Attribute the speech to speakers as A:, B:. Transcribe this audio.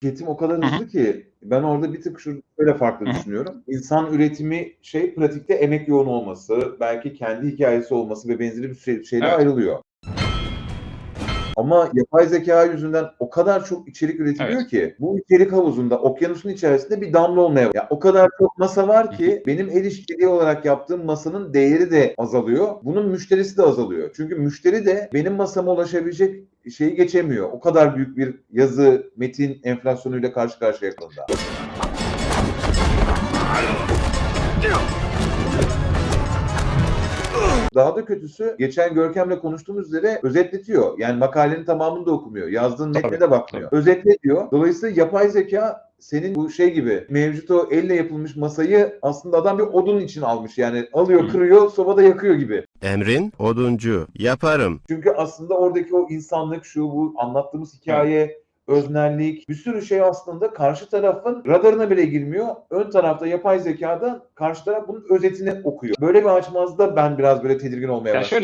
A: Tüketim o kadar
B: Hı hı.
A: hızlı ki ben orada bir tık şöyle farklı düşünüyorum. İnsan üretimi şey pratikte emek yoğun olması, belki kendi hikayesi olması ve benzeri bir şey, şeyle
B: Evet.
A: ayrılıyor. Ama yapay zeka yüzünden o kadar çok içerik üretiliyor
B: Evet.
A: ki bu içerik havuzunda okyanusun içerisinde bir damla olmaya ya o kadar çok masa var ki benim el işçiliği olarak yaptığım masanın değeri de azalıyor. Bunun müşterisi de azalıyor. Çünkü müşteri de benim masama ulaşabilecek şeyi geçemiyor. O kadar büyük bir yazı, metin enflasyonuyla karşı karşıya kalında. Daha da kötüsü geçen Görkem'le konuştuğumuz üzere özetletiyor. Yani makalenin tamamını da okumuyor. Yazdığın metne de bakmıyor. Özetle diyor. Dolayısıyla yapay zeka senin bu şey gibi mevcut o elle yapılmış masayı aslında adam bir odun için almış. Yani alıyor, kırıyor, sobada yakıyor gibi.
C: Emrin oduncu. Yaparım.
A: Çünkü aslında oradaki o insanlık şu bu anlattığımız hikaye, öznellik bir sürü şey aslında karşı tarafın radarına bile girmiyor. Ön tarafta yapay zekada karşı taraf bunun özetini okuyor. Böyle bir açmazda ben biraz böyle tedirgin olmaya
B: Yani
A: başladım.